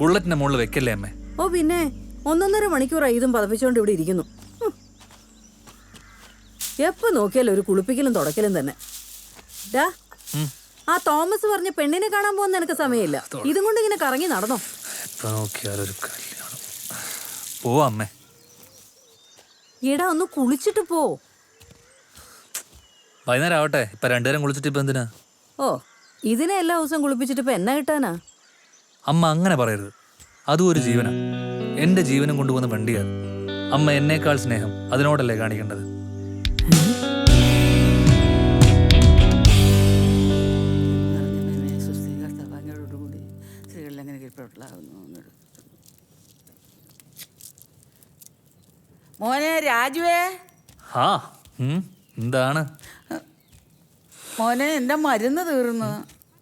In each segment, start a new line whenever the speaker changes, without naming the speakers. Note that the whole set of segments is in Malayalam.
ബുള്ളറ്റിന്റെ മുകളിൽ വെക്കല്ലേ അമ്മേ?
ഓ പിന്നെ ഒന്നൊന്നര മണിക്കൂറായി ഇതും പതപ്പിച്ചുകൊണ്ട് ഇവിടെ ഇരിക്കുന്നു. എപ്പ നോക്കിയാലും ഒരു കുളിപ്പിക്കലും തുടക്കലും തന്നെ. ഡാ ആ തോമസ് പറഞ്ഞ പെണ്ണിനെ കാണാൻ പോകുന്ന എനിക്ക് സമയമില്ല. ഇതും കൊണ്ട് ഇങ്ങനെ കറങ്ങി നടന്നോ?
എപ്പോ നോക്കിയാലും ഒരു കല്യാണം. പോവാ അമ്മേ.
എടാ ഒന്ന് കുളിച്ചിട്ട് പോ.
വൈകുന്നേരം ആവട്ടെ. ഇപ്പൊ രണ്ടുപേരും കുളിച്ചിട്ട് ഇപ്പൊ എന്തിനാ?
ഓ ഇതിനെ എല്ലാ ദിവസവും കുളിപ്പിച്ചിട്ട് ഇപ്പൊ എന്നാ കിട്ടാനാ?
അമ്മ അങ്ങനെ പറയരുത്. അതും ഒരു ജീവനാ. എന്റെ ജീവനും കൊണ്ടുവന്ന വണ്ടിയാ അമ്മ എന്നേക്കാൾ സ്നേഹം അതിനോടല്ലേ കാണിക്കേണ്ടത്?
മോനെ രാജുവേ.
ഹാ ഉം, എന്താണ്?
മോനെ എന്റെ മരുന്ന് തീർന്നു.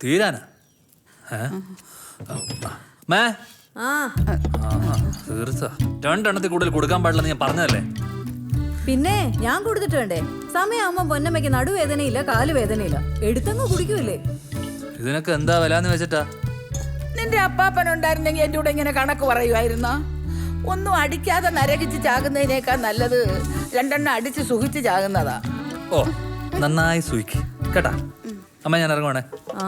തീരാനാ? മേ? തീർച്ച രണ്ടെണ്ണത്തിൽ കൂടുതൽ കൊടുക്കാൻ പാടില്ലെന്ന് ഞാൻ പറഞ്ഞതല്ലേ?
പിന്നെ ഞാൻ കൊടുത്തിട്ട് വേണ്ടേ? സമയമാകുമ്പോ പൊന്നമ്മയ്ക്ക് നടുവേദനയില്ല കാലുവേദനയില്ല. എടുത്തങ്ങ് കുടിക്കൂലേ
ഇതിനൊക്കെ എന്താ വില എന്ന് വെച്ചിട്ടാ?
നിന്റെ അപ്പാപ്പൻ ഉണ്ടായിരുന്നെങ്കിൽ എന്റെ കൂടെ ഇങ്ങനെ കണക്ക് പറയുമായിരുന്നോ? ഒന്നും അടിക്കാതെ നരകിച്ച് ചാകുന്നതിനേക്കാൾ നല്ലത് രണ്ടെണ്ണം അടിച്ച് സുഖിച്ച് ചാകുന്നതാ.
ഓ നന്നായി സൂയിക്ക് കേട്ടാ? അമ്മ ഞാൻ ഇറങ്ങുവാണേ.
ആ.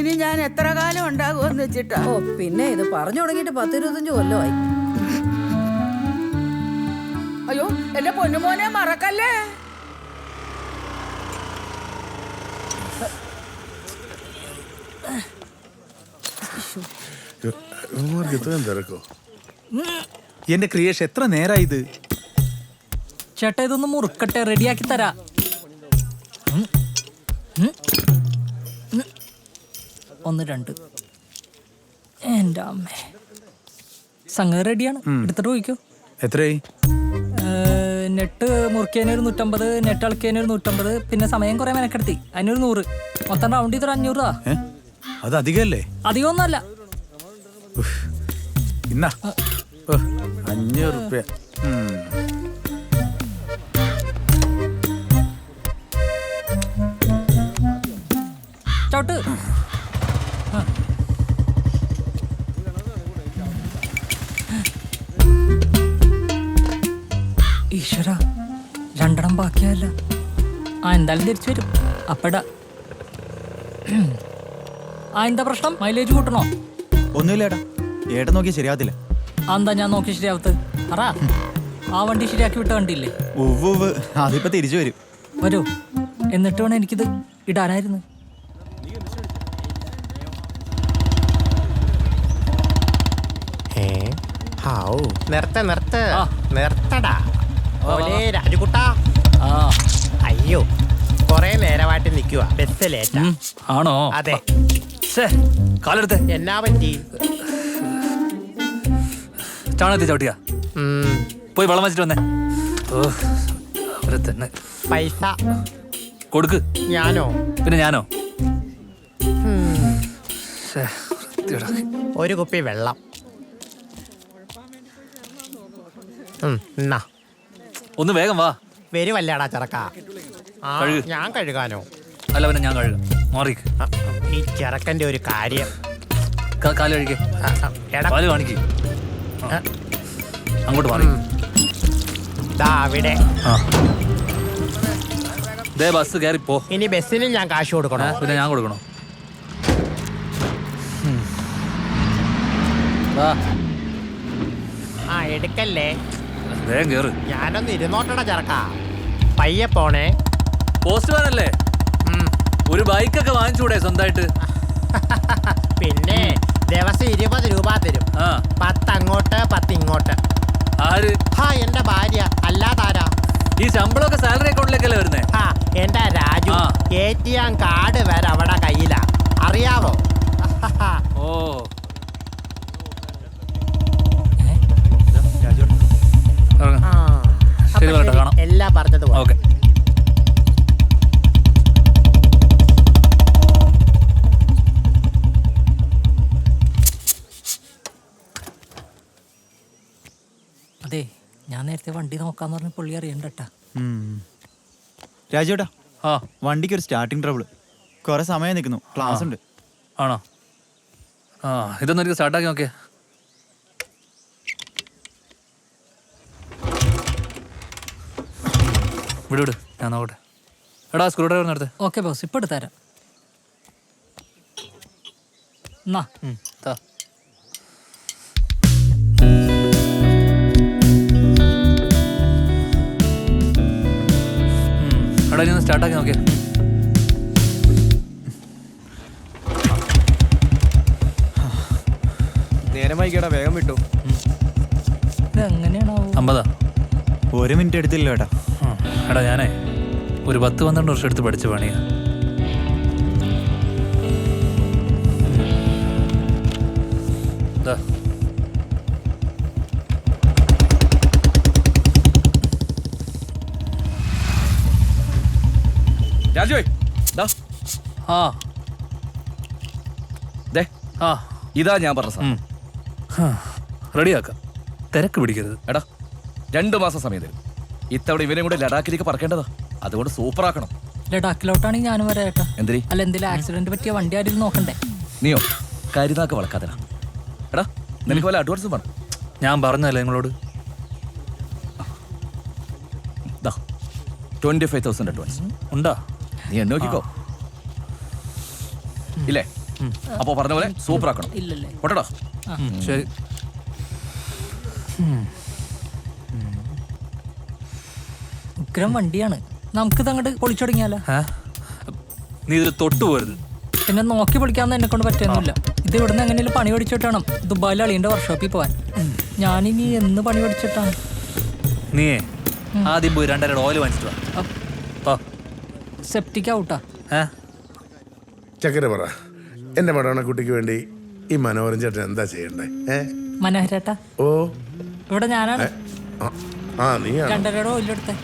ഇനി ഞാൻ എത്ര കാലം ഉണ്ടാകുമെന്ന് വെച്ചിട്ടാ?
ഓ പിന്നെ ഇത് പറഞ്ഞു തുടങ്ങിയിട്ട് പത്തിരുപത്തഞ്ച് കൊല്ലമായി.
അയ്യോ എന്റെ പൊന്നുമോനെ മറക്കല്ലേ?
എന്റെ ക്രിയേഷൻ എത്ര നേരായി ഇത്?
ചേട്ടാ ഇതൊന്ന് മുറുക്കട്ടെ റെഡിയാക്കി തരാ. ഒന്ന് രണ്ട്. എന്റെ അമ്മേ. സംഗതി റെഡിയാണ് എടുത്തിട്ട് പോയിക്കോ.
എത്രയായി?
നെറ്റ് നെട്ട് മുറുക്കിയതിന് ഒരു നൂറ്റമ്പത് നെട്ട് ഇളക്കിയതിന് ഒരു നൂറ്റമ്പത് പിന്നെ സമയം കുറെ മെനക്കെടുത്തി. അതിനൊരു നൂറ്. മൊത്തം റൗണ്ട് ചെയ്തൊരു അഞ്ഞൂറ് രൂപ.
അത് അധികമല്ലേ?
അധികമൊന്നുമല്ല.
ഇന്നാ. അഞ്ഞൂറ് റുപ്യ.
ചവിട്ട് ഈശ്വര രണ്ടെണ്ണം ബാക്കിയല്ല ആ എന്തായാലും തിരിച്ചു വരും. അപ്പടാ. ആ എന്താ പ്രശ്നം? മൈലേജ് കൂട്ടണോ?
ഒന്നുമില്ല ഏട ഏട്ടൻ നോക്കി ശരിയാവത്തില്ല.
എന്താ ഞാൻ നോക്കി ശരിയാവത്ത്? അറ ആ വണ്ടി ശരിയാക്കി വിട്ട വണ്ടിയില്ലേ?
അതിപ്പോ തിരിച്ചു വരും.
വരൂ. എന്നിട്ട് വേണം എനിക്കിത് ഇടാനായിരുന്നു.
നിർത്ത നിർത്ത്. നിർത്തടാ. ഓലേ രാജുകുട്ടാ. അയ്യോ കൊറേ നേരമായിട്ട് നിൽക്കുക ബസ് ലേറ്റാ.
ആണോ?
അതെ.
കാലെടുത്ത്.
എന്നാ പറ്റി?
ചാണകത്തി ചവിട്ടിയാ? പോയി വെള്ളം വെച്ചിട്ട് വന്നേ. ഓ അവരെ തന്നെ
പൈസ.
കൊടുക്ക്.
ഞാനോ?
പിന്നെ ഞാനോ.
ഒരു കുപ്പി വെള്ളം ഉം, എന്നാ
ഒന്ന് വേഗം വാ.
വരുവല്ലേടാ ചെറുക്ക. ആ
കഴുക്.
ഞാൻ കഴുകാനോ?
അല്ല പിന്നെ ഞാൻ കഴുകാം. മാറിക്ക്.
ആ, ഈ ചെറുക്കന്റെ ഒരു കാര്യം.
കാ- കാൽ കഴിക്കേ
ആ, ആ, എടാ.
കാൽ കാണിക്ക്.
ആ,
അങ്ങോട്ട് മാറി.
ഉം. ദാ അവിടെ.
ആ. ദേ ബസ് കയറി പോ.
ഇനി ബസ്സിന് ഞാൻ കാശ് കൊടുക്കണോ?
പിന്നെ ഞാൻ കൊടുക്കണോ? ഉം. വാ
ആ എടുക്കല്ലേ?
വേഗം കേറ്.
ഞാനൊന്ന് ഇരുന്നോട്ടട ചെറുക്ക പയ്യെ പോണേ.
ഒരു ബൈക്കൊക്കെ വാങ്ങിച്ചൂടെ സ്വന്തമായിട്ട്
പിന്നെ ദിവസം ഇരുപത് രൂപ തരും.
ആ.
പത്ത് അങ്ങോട്ട് പത്ത് ഇങ്ങോട്ട്
ആര്?
ഹാ എന്റെ ഭാര്യ. അല്ലാതാരാ?
ഈ ശമ്പളമൊക്കെ സാലറി അക്കൗണ്ടിലേക്കല്ലേ വരുന്നേ?
എന്റെ Raju.
A T
M card
ശരി കാണാം.
എല്ലാം പറഞ്ഞതുപോലെ
ഓക്കെ.
അതെ ഞാൻ നേരത്തെ വണ്ടി നോക്കാന്ന് പറഞ്ഞ പുള്ളി അറിയണ്ടട്ടാ.
രാജേട്ടാ
ആ.
വണ്ടിക്ക് ഒരു സ്റ്റാർട്ടിങ് ട്രബിൾ കുറെ സമയം നിൽക്കുന്നു ക്ലാസ് ഉണ്ട്
ആണോ? ആ ഇതൊന്നും എനിക്ക് സ്റ്റാർട്ടാക്കി നോക്കിയേ വിട് വിട് ഞാൻ നോക്കട്ടെ. എടാ സ്ക്രൂ ഡ്രൈവർ നേരത്തെ
ഓക്കെ ബോസ് ഇപ്പൊ എടുത്തരാം എന്നാ
താ. എടാ ഇനി ഒന്ന് സ്റ്റാർട്ടാക്കി നോക്കിയേ.
നേരം വൈകിടാ വേഗം വിട്ടു.
ഇത് എങ്ങനെയാണാവോ
അമ്പതാ.
ഒരു മിനിറ്റ് എടുത്തില്ല ഏട്ടാ.
എടാ ഞാനേ ഒരു പത്ത് പന്ത്രണ്ട് വർഷം എടുത്ത് പഠിച്ച പണിയാ. ദാ.
രാജുവേ ദാ,
ആ.
ദേ,
ആ.
ഇതാ ഞാൻ പറഞ്ഞ സാർ
റെഡിയാക്കാം. തിരക്ക് പിടിക്കരുത്.
എടാ രണ്ട് മാസം സമയം തരും. ഇത്തവണ ഇവനെ കൂടെ ലഡാക്കിലേക്ക് പറക്കേണ്ടതാ. അതുകൊണ്ട് സൂപ്പർ ആക്കണം.
ലഡാക്കിലോട്ടാണ് ഞാനും വരെ ഏട്ടാ. അല്ല എന്തെങ്കിലും ആക്സിഡന്റ് പറ്റിയ വണ്ടി ആരും നോക്കണ്ടേ?
നീയോ? കരുതാക്ക വളക്കാതെ എടാ നിനക്ക് വല്ല അഡ്വാൻസ് വേണം?
ഞാൻ പറഞ്ഞല്ലേ നിങ്ങളോട്?
ദാ ട്വന്റി ഫൈവ് തൗസൻഡ് അഡ്വാൻസ്
ഉണ്ടാ?
നീ എന്നെ നോക്കിക്കോ. ഇല്ലേ? അപ്പോ പറഞ്ഞ പോലെ സൂപ്പർ ആക്കണം.
ഇല്ലല്ലേ.
പൊട്ടടാ.
ശരി.
ഉഗ്രം വണ്ടിയാണ്. നമുക്ക് അങ്ങോട്ട് പൊളിച്ചു തുടങ്ങിയാലോ?
ഏ? നീ ഇതിൽ തൊട്ടു പോരുത്.
പിന്നെ നോക്കി പൊളിക്കാന്ന് എന്നെ കൊണ്ട് പറ്റുന്നില്ല ഇത് ഇവിടുന്ന് എങ്ങനെയും പണി പഠിച്ചിട്ടാണ് ദുബായിൽ അളിയന്റെ വർക്ക്ഷോപ്പിൽ പോവാൻ. ഞാനിനി എന്ന് പണി പഠിച്ചിട്ടാണ്
നീ ആദ്യം പോയി രണ്ടര ഓയിൽ വാങ്ങിച്ചിട്ട്
സെപ്റ്റിക് ഔട്ടാ
ചക്കര പറ എന്റെ മടവണ കുട്ടിക്ക് വേണ്ടി ഈ മനോഹരൻ ചേട്ടൻ എന്താ ചെയ്യണ്ടേ?
മനോഹരട്ടാ.
ഓ.
ഇവിടെ ഞാനാണ്.
ആ, നീ
രണ്ടരയുടെ ഓയിലെടുത്തേ.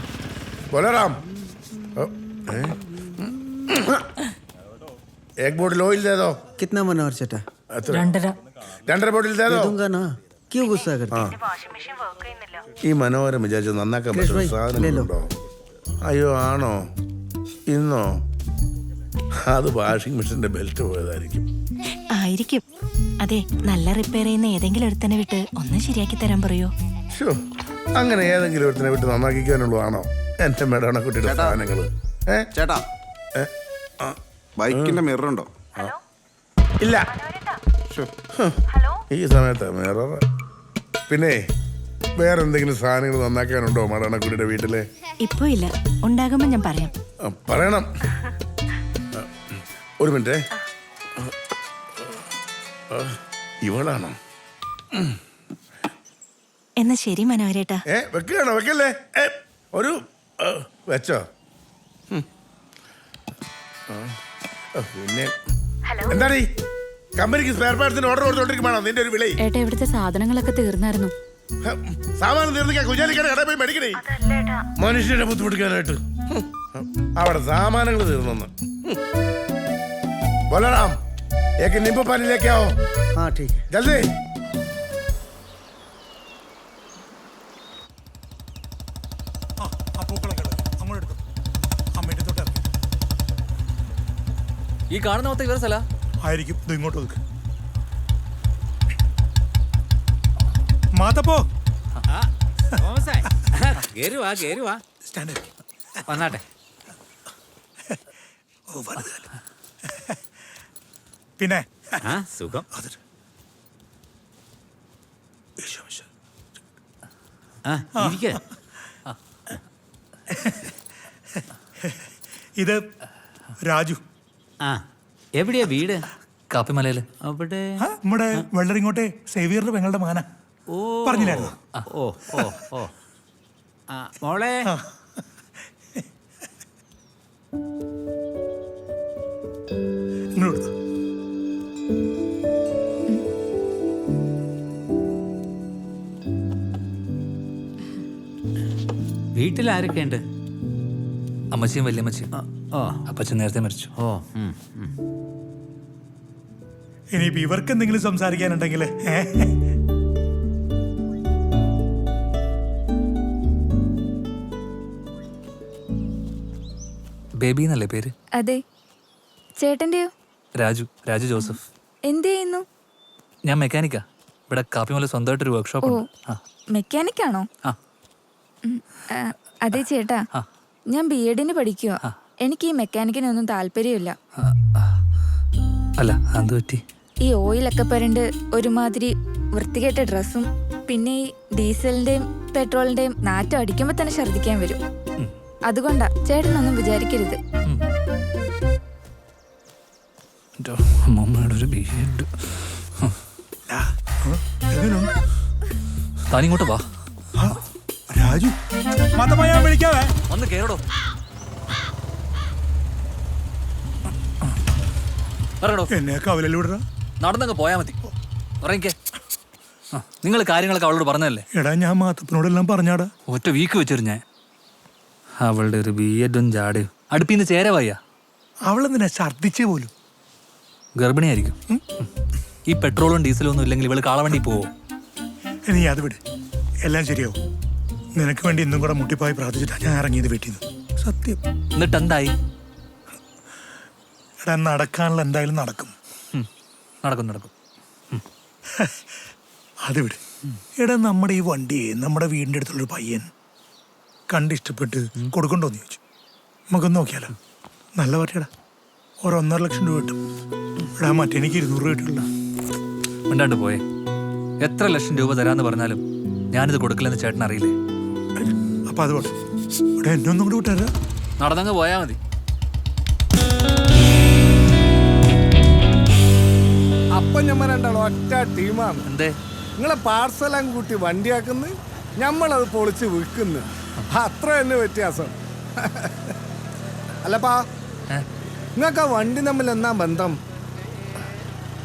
बोलाराम ഏക് बोतल ഓയിൽ दे दो
कितना मनोहर चटा
രണ്ടര
രണ്ടര ബോട്ടിൽ ദേ दो
दूंगा ना क्यों
ഈ മനോഹരം വിചാരിച്ച് നന്നാക്കാൻ പറ്റുന്ന സാധനങ്ങളുണ്ടോ അയ്യോ ആണോ? ഇന്നോ? അത് വാഷിംഗ് മെഷീന്റെ ബെൽറ്റ് പോയതായിരിക്കും.
ആയിരിക്കും. അതെ നല്ല റിപ്പയർ ചെയ്യുന്ന ഏതെങ്കിലും ഒരുത്തനെ വിട്ട് ഒന്ന് ശരിയാക്കി തരാൻ പറയോ?
അങ്ങനെ ഏതെങ്കിലും ഒരുത്തനെ വിട്ട് നന്നാക്കിക്കാനുള്ളതാണോ? എന്റെ മേടാണ കുട്ടിയുടെ സാധനങ്ങൾ ഏ?
ചേട്ടാ.
ഏ? ആ,
ബൈക്കിന്റെ മിറർ ഉണ്ടോ
ഇല്ല. ശ്ശോ. ഈ സമയത്ത് മിറർ. പിന്നെ വേറെ എന്തെങ്കിലും സാധനങ്ങൾ നന്നാക്കാനുണ്ടോ മടണക്കുട്ടിയുടെ വീട്ടിൽ?
ഇപ്പൊ ഇല്ല. ഉണ്ടാകുമ്പോ ഞാൻ പറയാം.
ആ, പറയണം. ആ, ഒരു മിനിറ്റ്. ഇവളാണോ?
എന്നാ ശരി മനോഹരേട്ടാ.
ഏ വെക്കുകയാണോ? വെക്കല്ലേ? ഏ, ഒരു വെച്ചോ ഉം. ആ, ആ, പിന്നെ എന്താടി കമ്പനിക്ക് സ്പെയർ പാർട്സിന് ഓർഡർ കൊടുത്തോണ്ടിരിക്കുവാണോ നിന്റെ ഒരു വിളി
ഏട്ടാ ഇവിടുത്തെ സാധനങ്ങളൊക്കെ തീർന്നായിരുന്നു
ഹ, സാമാനം തീർന്നിക്കാൻ കുഞ്ഞാലിക്കട കടയിൽ പോയി മേടിക്കണേ മനുഷ്യനെ ബുദ്ധിമുട്ടിക്കാനായിട്ട് ഹും. അവിടെ സാമാനങ്ങൾ തീർന്നു ബോലറാം ഏക്ക് നിമ്പ് പാനിലേക്കാവോ
हाँ ठीक है
ജൽദി
ഈ കാണുന്ന മൊത്തം ഇവരെ സ്ഥല?
ആയിരിക്കും. ഇത് ഇങ്ങോട്ട് ഒതുക്ക്. മാത്തപ്പോ സ്റ്റാൻഡ്
വന്നാട്ടെ.
ഓ വലുത് പിന്നെ.
സുഖം.
ഇത് രാജു.
ആ എവിടെയാ വീട്?
കാപ്പിമലയിൽ.
അവിടെ?
നമ്മുടെ വെള്ളരിങ്ങോട്ടെ സേവിയറിന്റെ പെങ്ങളുടെ മാന.
ഓ.
പറഞ്ഞില്ലായിരുന്നു?
ഓ ഓ ഓ. ആ മോളെ.
ഇങ്ങോട്ട്
വീട്ടിൽ ആരൊക്കെയുണ്ട്
അമ്മച്ചിയും വല്യമ്മച്ചിയും.
ഓ
അപ്പച്ചൻ നേരത്തെ മരിച്ചു.
ഓ.
ഇനിയിപ്പോ ഇവർക്ക് എന്തെങ്കിലും സംസാരിക്കാനുണ്ടെങ്കിൽ
ബേബി എന്നല്ലേ പേര്?
അതെ. ചേട്ടന്റെയോ?
രാജു രാജു ജോസഫ്.
എന്ത് ചെയ്യുന്നു?
ഞാൻ മെക്കാനിക്കാ. ഇവിടെ കാപ്പിമല സ്വന്തമായിട്ടൊരു വർക്ക്ഷോപ്പ് ഉണ്ട്. ആ
മെക്കാനിക്കാണോ?
ആ.
അതെ ചേട്ടാ. ഞാൻ ബി എഡിന് പഠിക്കുക എനിക്ക് ഈ മെക്കാനിക്കിനൊന്നും താല്പര്യമില്ല.
അല്ല അത് പറ്റി.
ഈ ഓയിലൊക്കെ പരണ്ട് ഒരുമാതിരി വൃത്തികെട്ട ഡ്രസ്സും പിന്നെ ഈ ഡീസലിന്റെയും പെട്രോളിന്റെയും നാറ്റം അടിക്കുമ്പോ തന്നെ ഛർദ്ദിക്കാൻ വരും. അതുകൊണ്ടാ ചേട്ടനൊന്നും വിചാരിക്കരുത്.
ഇങ്ങോട്ട് ഒരു? താനിങ്ങോട്ട് വാ.
ആ, രാജു മതമായ വിളിക്കാവേ.
വന്ന് കേറടോ.
എന്നെ വിടറ?
നടന്നങ്ങ് പോയാ മതി. നിങ്ങൾ കാര്യങ്ങളൊക്കെ അവളോട് പറഞ്ഞല്ലേ
എടാ ഞാൻ മാത്തപ്പനോടെല്ലാം പറഞ്ഞാടാ.
ഒറ്റ വീക്ക് വെച്ചിരു ഞാൻ. അവളുടെ ഒരു ബി എഡും ജാടയും അടുപ്പിന്ന് ചേരവായ
അവളെന്തിനാ ഛർദ്ദിച്ചേ പോലും?
ഗർഭിണിയായിരിക്കും. ഈ പെട്രോളും ഡീസലും ഒന്നും ഇല്ലെങ്കിൽ ഇവൾ കാളവണ്ടി പോവോ?
നീ അത് വിട്. എല്ലാം ശരിയാവും. നിനക്ക് വേണ്ടി ഇന്നും കൂടെ മുട്ടിപ്പായി പ്രാർത്ഥിച്ചിട്ടാ ഞാൻ ഇറങ്ങിയത് വീട്ടിൽ നിന്ന് സത്യം.
എന്നിട്ട് എന്തായി
എടാ നടക്കാനുള്ള എന്തായാലും നടക്കും.
നടക്കും നടക്കും.
അത് വിട്. എടാ നമ്മുടെ ഈ വണ്ടി നമ്മുടെ വീടിന്റെ അടുത്തുള്ളൊരു പയ്യൻ കണ്ടിഷ്ടപ്പെട്ട് കൊടുക്കണ്ടോന്ന് ചോദിച്ചു. നമുക്കൊന്ന് നോക്കിയാലോ? നല്ല പറ്റിയടാ ഒരു ഒന്നര ലക്ഷം രൂപ കിട്ടും. എടാ മറ്റെനിക്ക് ഇരുന്നൂറ് രൂപ കിട്ടില്ല.
മിണ്ടാണ്ട് പോയേ. എത്ര ലക്ഷം രൂപ തരാന്ന് പറഞ്ഞാലും ഞാനിത് കൊടുക്കില്ലെന്ന് ചേട്ടൻ അറിയില്ലേ
അപ്പൊ അത് പോട്ടെ. ഇവിടെ എന്നെ ഒന്നും കൂടി വിട്ടാരാ
നടന്നങ്ങ് പോയാ മതി.
അപ്പൊ ഞമ്മ രണ്ടാളും ഒറ്റ ടീമാണ്.
എന്തേ?
നിങ്ങളെ പാർസലും കൂട്ടി വണ്ടിയാക്കുന്നു ഞമ്മളത് പൊളിച്ച് വിൽക്കുന്നു. അത്ര തന്നെ വ്യത്യാസം. അല്ലപ്പാ? നിങ്ങൾക്ക് ആ വണ്ടി തമ്മിൽ എന്നാ ബന്ധം?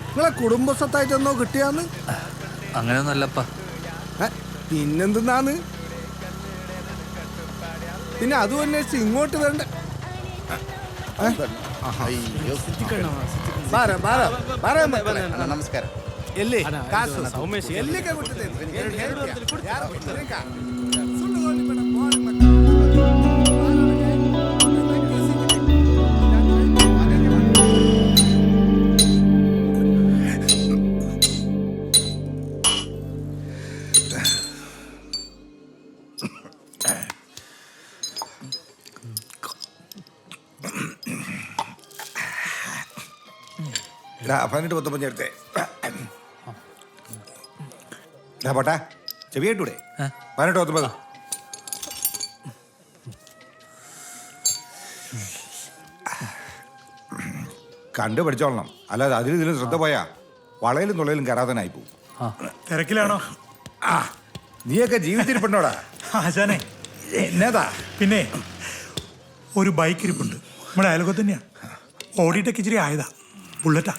നിങ്ങളെ കുടുംബസ്വത്തായിട്ടൊന്നോ കിട്ടിയാന്ന്? അങ്ങനെയൊന്നല്ലപ്പാ? പിന്നെന്തെന്നാന്ന്? പിന്നെ അതും അന്വേഷിച്ച് ഇങ്ങോട്ട് വരണ്ട.
ಬಾರ ಬಾರ ಬಾರ ಮಕ್ಕಳೇ.
ಅಣ್ಣ, ನಮಸ್ಕಾರ ಎಲ್ಲಿ ಕಾಸು ಸೌಮೇಶ್ ಎಲ್ಲಿಗೆ ಕೊಟ್ಟಿದೆ? ಎರಡು- ಎರಡು- ಯಾರು ಕೊಟ್ಟಿದ್ದಾರೆ?
പതിനെട്ട് പത്തൊമ്പത് എടുത്തേ. പോട്ടെ.
ചെവിയായിട്ടൂടെ?
പതിനെട്ട് പത്തൊമ്പത്. കണ്ടു പഠിച്ചോളണം അല്ലാതെ അതിലും ഇതിലും ശ്രദ്ധ പോയാ വളയിലും തുളയിലും കരാതനായി പോകും
തിരക്കിലാണോ?
ആ നീയൊക്കെ ജീവിച്ചിരിപ്പുണ്ടോടാ?
ആശാനെ.
എന്നതാ?
പിന്നെ ഒരു ബൈക്ക് ഇരിപ്പുണ്ട്. നമ്മുടെ അയലൊക്കെ തന്നെയാ ഓടിയിട്ടൊക്കെ ഇച്ചിരി ആയതാ. ബുള്ളറ്റാ.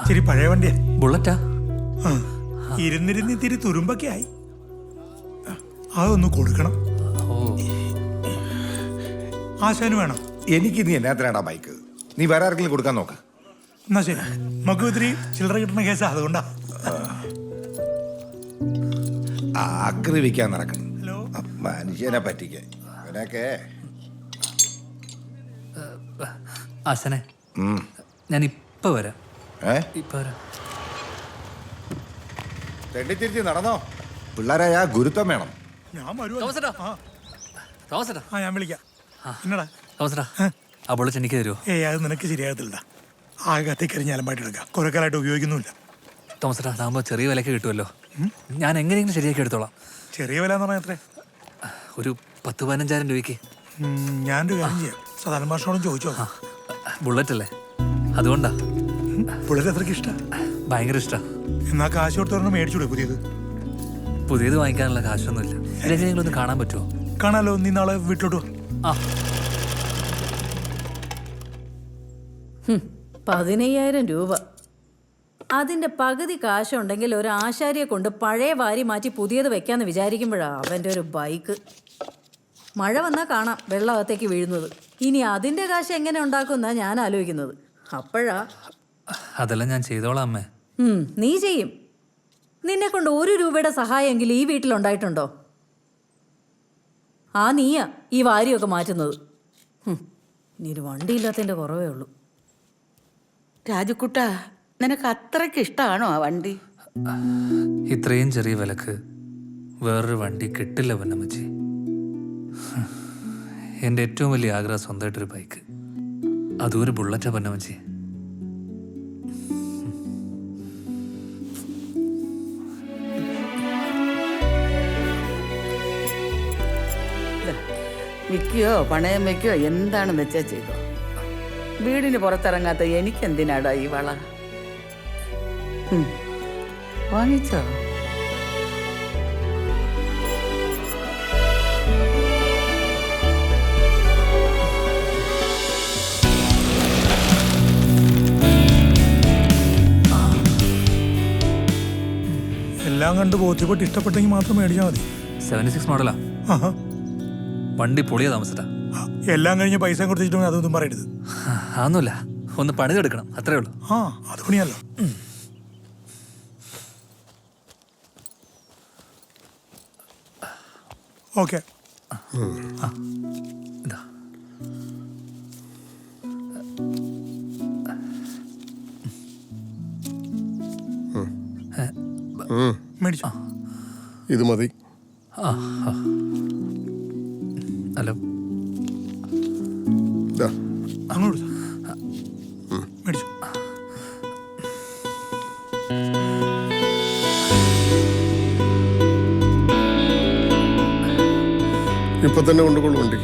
ഇച്ചിരി പഴയ വണ്ടിയാ.
ബുള്ളറ്റാ?
ആ. ഇരുന്നിരുന്ന് ഇത്തിരി തുരുമ്പൊക്കെ ആയി. അതൊന്ന് കൊടുക്കണം.
ഓ.
ആശാന് വേണം.
എനിക്ക് നീ എന്നാത്തിനാടാ ബൈക്ക്? നീ വേറെ ആർക്കെങ്കിലും കൊടുക്കാൻ നോക്ക.
എന്നാ ശരി. നമുക്ക് ഇത്തിരി ചില്ലറ കിട്ടുന്ന കേസാ അതുകൊണ്ടാ.
ആക്രമിക്കാൻ നടക്കണം.
ഹലോ?
മനുഷ്യനെ പറ്റിക്കാൻ. അവനൊക്കെ
ആശനെ ഞാൻ ഇപ്പൊ ഇപ്പൊ വരാം.
തെണ്ടിത്തിരിച്ച് നടന്നോ? പിള്ളേരായ ഗുരുത്വം വേണം.
ഞാൻ വരുവാ?
തോമസേട്ടാ. തോമസേട്ടാ.
ആ ഞാൻ വിളിക്കാം. എന്നടാ?
തോമസേട്ടാ ആ ബുള്ളറ്റ് എനിക്ക് തരുമോ
ഏയ് അത് നിനക്ക് ശരിയാകത്തില്ല ആകെ കത്തിക്കരിഞ്ഞ് അലമ്പായിട്ട് എടുക്കാം. കുറെ കാലമായിട്ട് ഉപയോഗിക്കുന്നുമില്ല.
തോമസേട്ടാ അതാകുമ്പോൾ ചെറിയ വിലക്ക് കിട്ടുമല്ലോ ഞാൻ എങ്ങനെയെങ്കിലും ശരിയാക്കി എടുത്തോളാം.
ചെറിയ വില എന്ന് പറഞ്ഞാൽ എത്ര
ഒരു പത്ത് പതിനഞ്ചായിരം രൂപയ്ക്ക്.
ഞാൻ ഞാനൊരു കാര്യം ചെയ്യാം. സാധാരണ ഭാഷയോടും ചോദിച്ചോ
ബുള്ളറ്റ് അല്ലേ അതുകൊണ്ടാ.
പുള്ളിക്ക് അത്രയ്ക്ക് ഇഷ്ട?
ഭയങ്കര ഇഷ്ടാ.
എന്നാ കാശ് കൊടുത്തോണ്ട് മേടിച്ചൂടെ പുതിയത്?
പുതിയത് വാങ്ങിക്കാനുള്ള കാശൊന്നുമില്ല. ഇതെങ്ങനെയെങ്കിലും ഒന്ന് കാണാൻ പറ്റുമോ
കാണാലോ നീ നാളെ വീട്ടിലോട്ട്
ആ.
ഹും, പതിനയ്യായിരം രൂപ. അതിന്റെ പകുതി കാശുണ്ടെങ്കിൽ ഒരു ആശാരിയെ കൊണ്ട് പഴയ വാരി മാറ്റി പുതിയത് വെക്കാന്ന് വിചാരിക്കുമ്പോഴാ അവന്റെ ഒരു ബൈക്ക്. മഴ വന്നാ കാണാം വെള്ളമകത്തേക്ക് വീഴുന്നത്. ഇനി അതിന്റെ കാശ് എങ്ങനെ ഉണ്ടാക്കുമെന്നാ ഞാൻ ആലോചിക്കുന്നത്. അപ്പോഴാ
അതെല്ലാം ഞാൻ ചെയ്തോളാം അമ്മേ.
ഉം, നീ ചെയ്യും. നിന്നെ കൊണ്ട് ഒരു രൂപയുടെ സഹായമെങ്കിലും ഈ വീട്ടിലുണ്ടായിട്ടുണ്ടോ? ആ നീയാ ഈ വാരിയൊക്കെ മാറ്റുന്നത്. നീ ഇനി ഒരു വണ്ടിയില്ലാത്തതിന്റെ കുറവേ ഉള്ളൂ.
രാജുക്കുട്ട നിനക്ക് അത്രയ്ക്ക് ഇഷ്ടമാണോ ആ വണ്ടി?
ഇത്രയും ചെറിയ വിലക്ക് വേറൊരു വണ്ടി കിട്ടില്ല പൊന്നമ്മച്ചി. എന്റെ ഏറ്റവും വലിയ ആഗ്രഹം സ്വന്തമായിട്ടൊരു ബൈക്ക് അതും ഒരു ബുള്ളറ്റാ പൊന്നമ്മച്ചി.
വിൽക്കുകയോ പണയം വെക്കുകയോ എന്താണെന്ന് വെച്ചാൽ ചെയ്തോ? വീടിന് പുറത്തിറങ്ങാത്ത എനിക്കെന്തിനാടാ ഈ വള. വാങ്ങിച്ചോ?
എല്ലാം കണ്ട് ബോധ്യപ്പെട്ട് ഇഷ്ടപ്പെട്ടെങ്കിൽ മാത്രം മേടിച്ചാൽ മതി.
സെവന്റി സിക്സ് മോഡലാ
ആഹാ.
വണ്ടി പൊളിയാ താമസിട്ടാ
എല്ലാം കഴിഞ്ഞ് പൈസ കൊടുത്തിട്ടുണ്ടെങ്കിൽ അതൊന്നും പറയരുത്.
അതൊന്നുമില്ല. ഒന്ന് പണിതെടുക്കണം അത്രേ ഉള്ളൂ.
ആ അത് പണിയല്ലോ. ഓക്കെ. മേടിച്ചു.
ഇത് മതി.
ആ ആ. ഹലോ.
അങ്ങോട്ട് മേടിച്ചു.
ഇപ്പൊ തന്നെ കൊണ്ടുകൊള്ളു വണ്ടി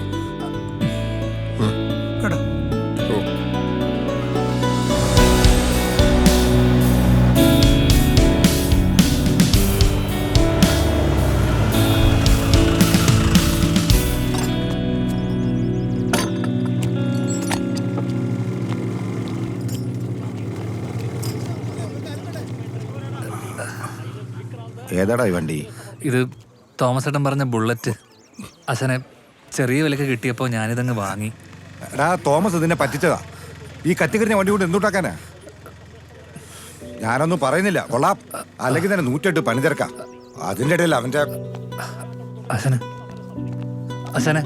ഏതാടാ ഈ വണ്ടി?
ഇത് തോമസ് ഏട്ടൻ പറഞ്ഞ ബുള്ളറ്റ്. അച്ഛനെ ചെറിയ വിലക്ക് കിട്ടിയപ്പോൾ ഞാനിതങ്ങ് വാങ്ങി.
എടാ തോമസ് ഇതിനെ പറ്റിച്ചതാ. ഈ കത്തിക്കരിഞ്ഞ വണ്ടി കൊണ്ട് എന്തുണ്ടാക്കാനാ ഞാനൊന്നും പറയുന്നില്ല. കൊള്ളാം. അല്ലെങ്കിൽ തന്നെ നൂറ്റെട്ട് പണി തിരക്കാം. അതിന്റെ ഇടയിൽ അവന്റെ
അച്ഛന്. അച്ഛനെ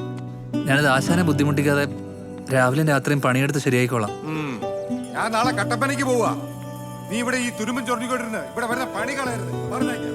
ഞാനിത് ആശാനെ ബുദ്ധിമുട്ടിക്കാതെ രാവിലെയും രാത്രിയും പണിയെടുത്ത് ശരിയായിക്കോളാം.
ഞാൻ നാളെ കട്ടപ്പനയ്ക്ക് പോവാ. നീ ഇവിടെ ഈ തുരുമ്പും ചൊറിഞ്ഞുകൊണ്ടിരുന്ന് ഇവിടെ വരുന്ന പണി കളയരുത്. പറഞ്ഞേക്കാം.